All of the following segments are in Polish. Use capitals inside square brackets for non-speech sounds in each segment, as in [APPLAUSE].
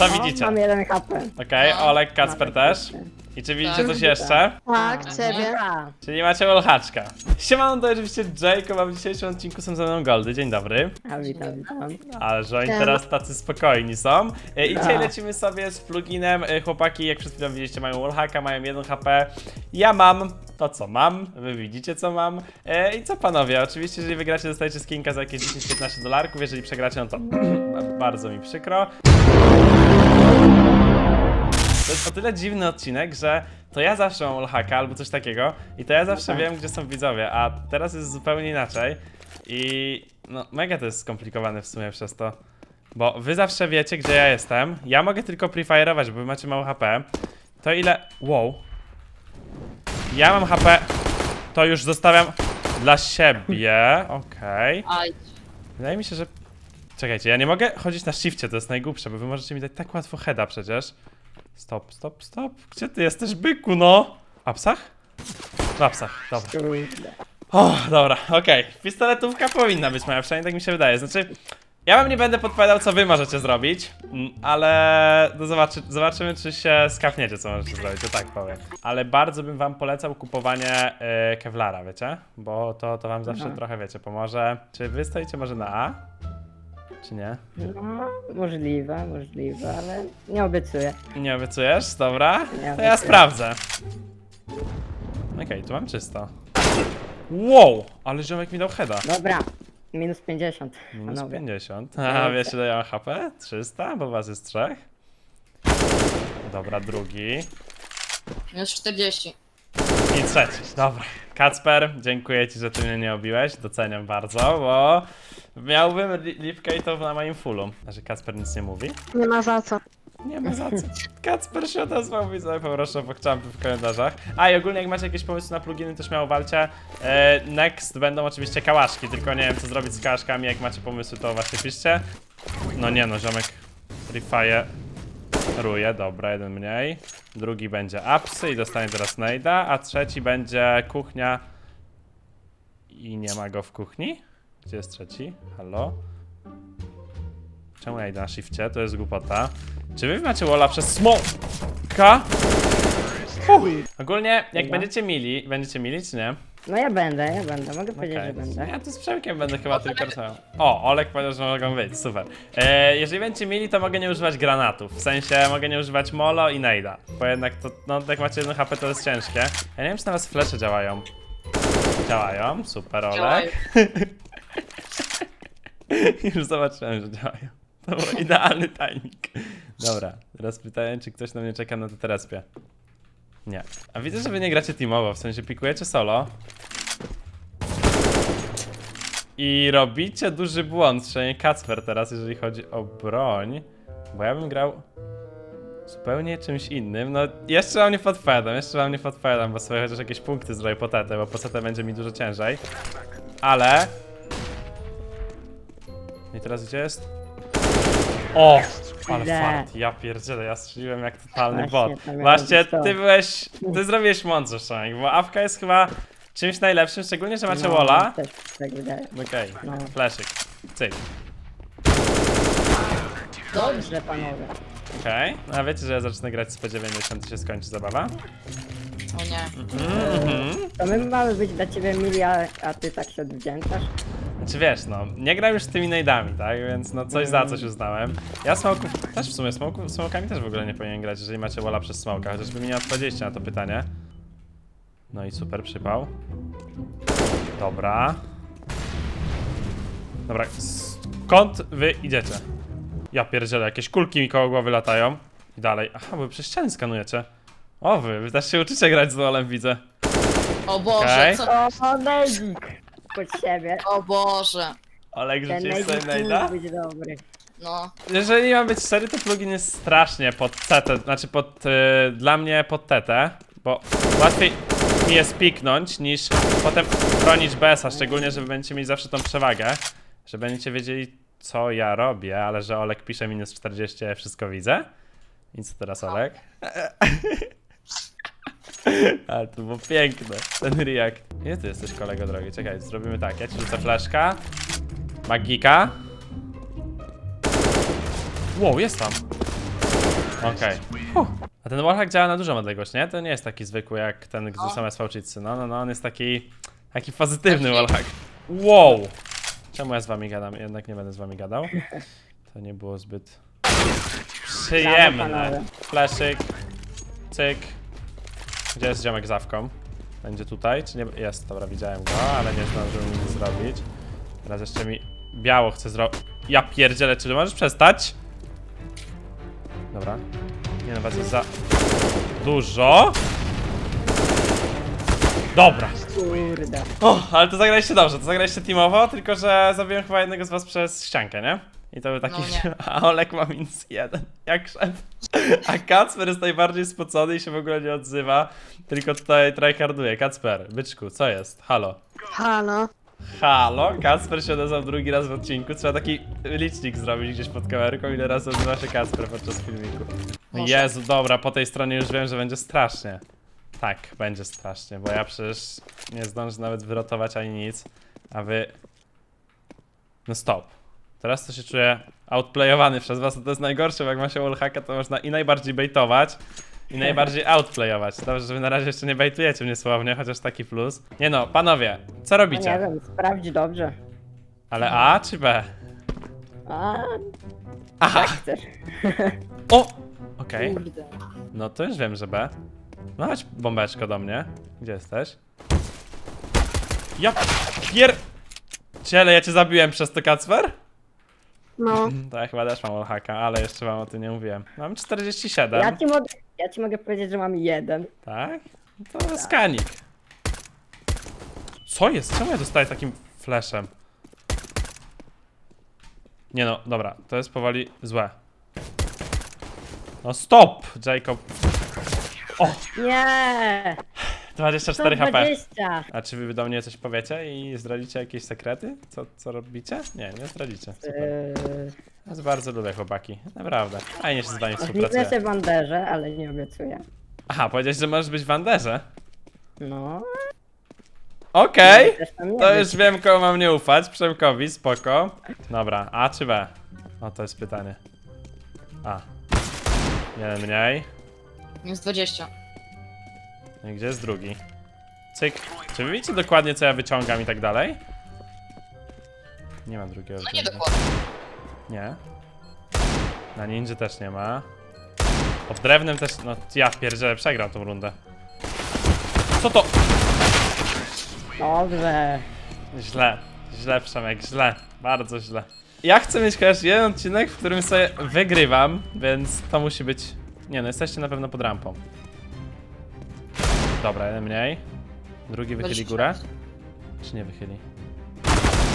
Co O, widzicie? Mam jeden HP. Okej, No. Olek, Kacper też. I czy widzicie Tak. coś jeszcze? Tak, ciebie. Dobra. Czyli macie Wolhaczka. Siemano, to oczywiście Jacob, a w dzisiejszym odcinku są ze mną Goldy. Dzień dobry. A witam, witam. A że oni teraz tacy spokojni są. E, I dzisiaj Tak. lecimy sobie z pluginem. E, Chłopaki, jak przed chwilą widzieliście, mają wallhacka, mają 1 HP. Ja mam to, co mam. Wy widzicie, co mam. E, I co panowie, oczywiście, jeżeli wygracie, dostajecie skinka za jakieś 10-15 dolarków. Jeżeli przegracie, no to [CLEARS THROAT] bardzo mi przykro. To jest o tyle dziwny odcinek, że to ja zawsze mam wallhacka albo coś takiego i to ja zawsze tak. wiem, gdzie są widzowie, a teraz jest zupełnie inaczej. I no, mega to jest skomplikowane w sumie przez to. Bo wy zawsze wiecie, gdzie ja jestem. Ja mogę tylko prefire'ować, bo wy macie mało HP. To ile... Wow. Ja mam HP, to już zostawiam dla siebie. [LAUGHS] Okej. Aj, Wydaje mi się, że... Czekajcie, ja nie mogę chodzić na shifcie, to jest najgłupsze, bo wy możecie mi dać tak łatwo heada przecież. Stop, stop, stop. Gdzie ty jesteś, byku, no? W apsach? W apsach, dobra. Kurde. O, dobra, okej. Pistoletówka powinna być moja, przynajmniej tak mi się wydaje. Znaczy, ja wam nie będę podpowiadał, co wy możecie zrobić, mm, ale no zobaczy, zobaczymy, czy się skapniecie, co możecie zrobić, to tak powiem. Ale bardzo bym wam polecał kupowanie y, Kevlara, wiecie? Bo to, to wam zawsze trochę, wiecie, pomoże. Czy wy stoicie może na A? Czy nie? No, możliwe, możliwe, ale nie obiecuję. Nie obiecujesz? Dobra. Nie To ja obiecuję. sprawdzę. Okej, tu mam czysto. Wow! Ale ziomek mi dał heada. Dobra, minus 50, Minus panowie. 50. A wiecie, ile ja mam HP? 300, bo was jest trzech. Dobra, drugi. minus 40. I trzeci. Dobra. Kacper, dziękuję ci, że ty mnie nie obiłeś. Doceniam bardzo, bo miałbym li- lipkę i to na moim fullu. A że Kacper nic nie mówi? Nie ma za co. Nie ma za co. Kacper się odezwał, widzę, poproszę po chciałem w komentarzach. A i ogólnie jak macie jakieś pomysły na pluginy, to śmiało walcie. E, next będą oczywiście kałaszki, tylko nie wiem co zrobić z kałaszkami, jak macie pomysły, to właśnie piszcie. No nie no, ziomek Refire ruje, dobra, jeden mniej. Drugi będzie apsy i dostanie teraz nejda, a trzeci będzie kuchnia i nie ma go w kuchni. Gdzie jest trzeci? Halo? Czemu ja idę na shifcie? To jest głupota. Czy wy macie walla przez smoka? Fuh. Ogólnie, jak Dobra. będziecie mili, będziecie mili czy nie? No ja będę, ja będę, mogę powiedzieć, Okej. że będę. Ja tu z Przemkiem będę chyba tylko rysował. O, Olek powiedział, że mogą być, super. E, jeżeli będziecie mieli, to mogę nie używać granatów. W sensie mogę nie używać molo i nejda. Bo jednak to, no jak macie 1 HP, to jest ciężkie. Ja nie wiem, czy na was flesze działają. Działają, super Olek. Działają. [LAUGHS] [LAUGHS] Już zobaczyłem, że działają. To był idealny timing. Dobra, teraz pytanie, czy ktoś na mnie czeka na teterespie. Nie. A widzę, że wy nie gracie teamowo, w sensie pikujecie solo. I robicie duży błąd, przynajmniej Kacper teraz, jeżeli chodzi o broń. Bo ja bym grał zupełnie czymś innym. No, jeszcze wam nie podpowiadam, jeszcze wam nie podpowiadam, bo sobie chociaż jakieś punkty zrobię po bo po będzie mi dużo ciężej. Ale... I teraz gdzie jest? O! Ale fart, ja pierdzielę, ja strzeliłem jak totalny Właśnie, bot. tam jak Właśnie, robisz to. ty byłeś, ty zrobiłeś mądrze, Szanek, bo awka jest chyba czymś najlepszym, szczególnie, że macie No, walla. Też tak wydaje. Okej, No. fleszyk, cyk, Dobrze, panowie. okej. No, A wiecie, że ja zacznę grać z P90 i się skończy zabawa? O nie. Mhm. To my mamy być dla ciebie mili, a, a ty tak się odwdzięczasz? Znaczy wiesz, no, nie gram już z tymi nade'ami, tak? Więc no coś za coś uznałem. Ja smoków, też w sumie smoków, smokami też w ogóle nie powinien grać, jeżeli macie walla przez smoka, chociażby mi nie odpowiedzieliście na to pytanie. No i super przypał. Dobra. Dobra, skąd wy idziecie? Ja pierdzielę, jakieś kulki mi koło głowy latają. I dalej. Aha, bo wy przez ściany skanujecie. O wy, wy też się uczycie grać z wallem, widzę. O Boże, Okej. co? O! Pod siebie. O Boże. Olek, Ten Nezik sobie najda? być dobry. No. Jeżeli mam być szczery, to plugin jest strasznie pod CT, znaczy pod, y, dla mnie pod TT, bo łatwiej mi jest piknąć niż potem bronić BS-a, szczególnie, że wy będziecie mieli zawsze tą przewagę, że będziecie wiedzieli co ja robię, ale że Olek pisze minus 40, ja wszystko widzę. I co teraz Olek? [LAUGHS] Ale to było piękne, ten react. Gdzie ty jesteś kolego drogi? Czekaj, zrobimy tak, ja ci rzucę fleszka, magika. Wow, jest tam. Okej. Huh. A ten wallhack działa na dużą odległość, nie? To nie jest taki zwykły jak ten, gdzie No. są SV cheatsy. No, no, no, on jest taki... Taki pozytywny wallhack. Wow! Czemu ja z wami gadam? Jednak nie będę z wami gadał. To nie było zbyt... Przyjemne. Fleszyk. Cyk. Gdzie jest ziomek z awką? Będzie tutaj, czy nie? Jest, dobra, widziałem go, ale nie zdążył nic zrobić. Teraz jeszcze mi biało chce zrobić. Ja pierdzielę, czy możesz przestać? Dobra. Nie no, was jest za dużo. Dobra. Kurde. O, ale to zagraliście dobrze, to zagraliście teamowo, tylko że zabiłem chyba jednego z was przez ściankę, nie? I to był taki, No [LAUGHS] a Olek ma minus jeden, jak szef. A Kacper jest najbardziej spocony i się w ogóle nie odzywa, tylko tutaj tryharduje. Kacper, byczku, co jest? Halo. Halo. Halo, Kacper się odezwał drugi raz w odcinku, trzeba taki licznik zrobić gdzieś pod kamerką, ile razy odzywa się Kacper podczas filmiku. Może. Jezu, dobra, po tej stronie już wiem, że będzie strasznie. Tak, będzie strasznie, bo ja przecież nie zdążę nawet wyrotować ani nic, a wy... No stop. Teraz to się czuję outplayowany przez was, to jest najgorsze, bo jak ma się wallhacka, to można i najbardziej baitować, i najbardziej outplayować. Dobrze, że wy na razie jeszcze nie bajtujecie mnie słownie, chociaż taki plus. Nie no, panowie, co No nie robicie? wiem, sprawdź dobrze. Ale A czy B? A, Aha! jak chcesz. O! [LAUGHS] Okej, Kurde. no to już wiem, że B. No chodź bombeczko do mnie. Gdzie jesteś? Ja pier... Ciele, ja cię zabiłem przez to, Kacper? No. [LAUGHS] To ja chyba też mam wallhacka, ale jeszcze wam o tym nie mówiłem. Mam 47, Ja ci, mogę, ja ci mogę powiedzieć, że mam jeden. tak? To skanik. Co jest? Czemu ja dostaję takim flashem? Nie no, dobra, to jest powoli złe. No stop, Jacob. O, Nie! 24 HP. 120! A czy wy do mnie coś powiecie i zdradzicie jakieś sekrety? Co, co robicie? Nie, nie zdradzicie. Super. Yy, was bardzo lubię chłopaki. Naprawdę. Fajnie się z wami Widzę współpracuje. się w banderze, ale nie obiecuję. Aha, powiedziałeś, że możesz być w Anderze? No. Okej! też tam nie To być. już wiem, komu mam nie ufać. Przemkowi, spoko. Dobra, A czy B? O, to jest pytanie. A. Jeden mniej. Minus 20. No i gdzie jest drugi? Cyk. Czy wy widzicie dokładnie, co ja wyciągam i tak dalej? Nie ma drugiego. No nie dokładnie. Nie. Na ninja też nie ma. Pod drewnem też, no ja pierdzielę, przegrał tą rundę. Co to? Dobrze. Źle, źle Przemek, źle, bardzo źle. Ja chcę mieć chociaż jeden odcinek, w którym sobie wygrywam, więc to musi być... Nie no, jesteście na pewno pod rampą. Dobra, jeden mniej. Drugi wychyli górę. Czy nie wychyli?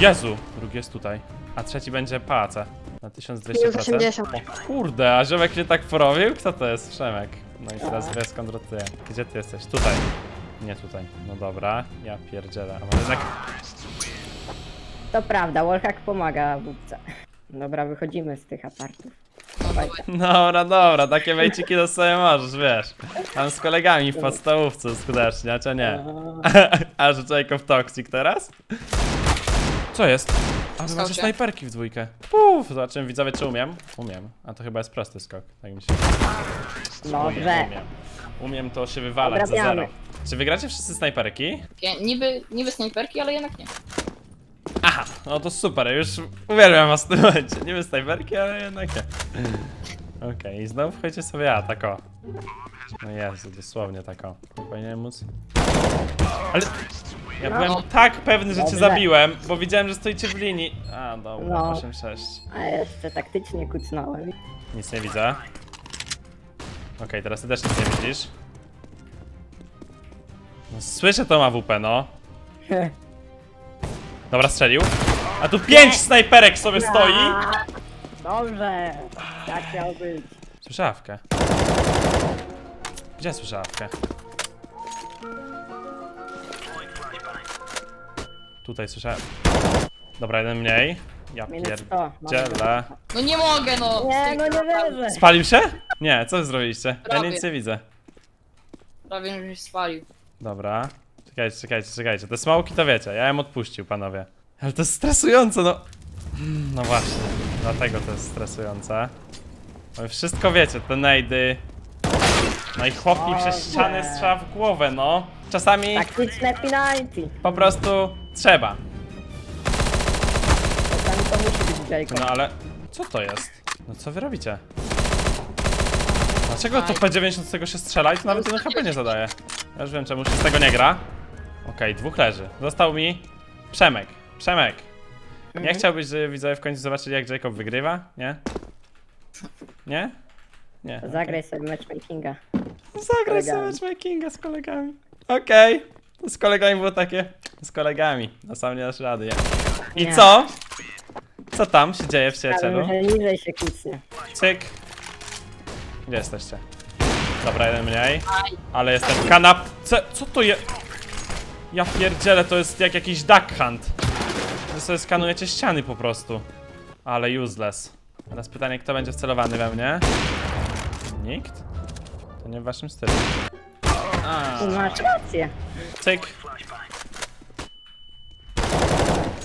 Jezu! Drugi jest tutaj. A trzeci będzie pałace. Na 1200%. Minus 80. O kurde, a ziomek mnie tak porobił? Kto to jest? Przemek. No i teraz wiesz skąd rotuję. Gdzie ty jesteś? Tutaj. Nie tutaj. No dobra, ja pierdzielę. A może jednak... To prawda, wallhack pomaga wódce. Dobra, wychodzimy z tych apartów. No. Dobra, dobra, takie wejciki to sobie możesz, wiesz. Tam z kolegami w podstawówce skutecznie, a czy nie? [LAUGHS] A że Jacob Toxic teraz? Co jest? A wy macie Skaucie. snajperki w dwójkę. Puf, zobaczymy widzowie czy umiem. Umiem, a to chyba jest prosty skok, tak mi się Dobrze. Umiem, umiem. Umiem to się wywalać za Odrabiamy. zero. Czy wygracie wszyscy snajperki? Pię- Niby, niby snajperki, ale jednak nie. No to super, już uwielbiam was w tym momencie. Niby snajperki, ale jednak nie. Okej, i znowu wchodźcie sobie a, tak o. No Jezu, dosłownie tak o. Powinienem móc... Ale... Ja No. byłem tak pewny, że cię Dobrze. zabiłem, bo widziałem, że stoicie w linii. A, dobra, No. 8-6. A jeszcze taktycznie kucnąłem. Nic nie widzę. Okej, teraz ty też nic nie widzisz. No, słyszę tą AWP, no. [LAUGHS] Dobra, strzelił. A tu pięć snajperek sobie stoi. Dobrze. Tak miał być. Słyszawkę. Gdzie słyszawkę? Tutaj słyszałem. Dobra, jeden mniej. Ja Minus 100. pierdzielę. No nie mogę, no. Nie, no nie wierzę. Spalił się? Nie, co wy zrobiliście? Ja Prawie. nic nie widzę. Prawie żeś spalił. Dobra. Czekajcie, czekajcie, czekajcie. Te smoki to wiecie, ja jem odpuścił, panowie. Ale to jest stresujące, no. No właśnie, dlatego to jest stresujące. Wy wszystko wiecie, te nejdy. No i chłop mi przez ścianę Boże. strzela w głowę, no. Czasami Taktyczne penalty. po prostu trzeba. Czasami to musi być Jacob. No ale co to jest? No co wy robicie? Dlaczego to P90 z tego się strzela i to nawet jeden HP nie zadaje? Ja już wiem czemu się z tego nie gra. Okej, dwóch leży. Został mi Przemek. Przemek. Nie Mhm. chciałbyś, żeby widzowie w końcu zobaczyli jak Jacob wygrywa? Nie? Nie? Nie. Zagraj sobie matchmakinga. Zagraj sobie kolegami. matchmakinga z kolegami. Okej. To Z kolegami było takie. Z kolegami. No sam nie dasz rady. Ja. I Nie. co? Co tam się dzieje w Ale przyjacielu? że niżej się kucnie. Cyk. Gdzie jesteście? Dobra, jeden mniej. Ale jestem kanapce. Co to jest? Ja pierdzielę, to jest jak jakiś duck hunt. Wy sobie skanujecie ściany po prostu. Ale useless. Teraz pytanie, kto będzie wcelowany we mnie? Nikt? To nie w waszym stylu. A, masz rację. cyk.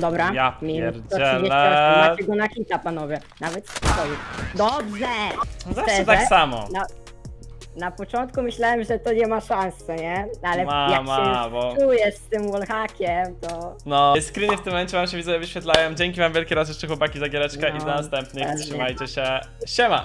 Dobra. Ja minus pierdzielę. 138. Macie go na hita, panowie. Nawet stoi. Dobrze! Zawsze Szczerze? tak samo. Na, na początku myślałem, że to nie ma szans, co nie? Ale Ma, jak ma, się już bo- czujesz z tym wallhackiem, to... No, screeny w tym momencie wam się widzę wyświetlają. Dzięki wam wielkie raz jeszcze chłopaki za giereczkę i No, do następnych. pewnie. Trzymajcie się. Siema!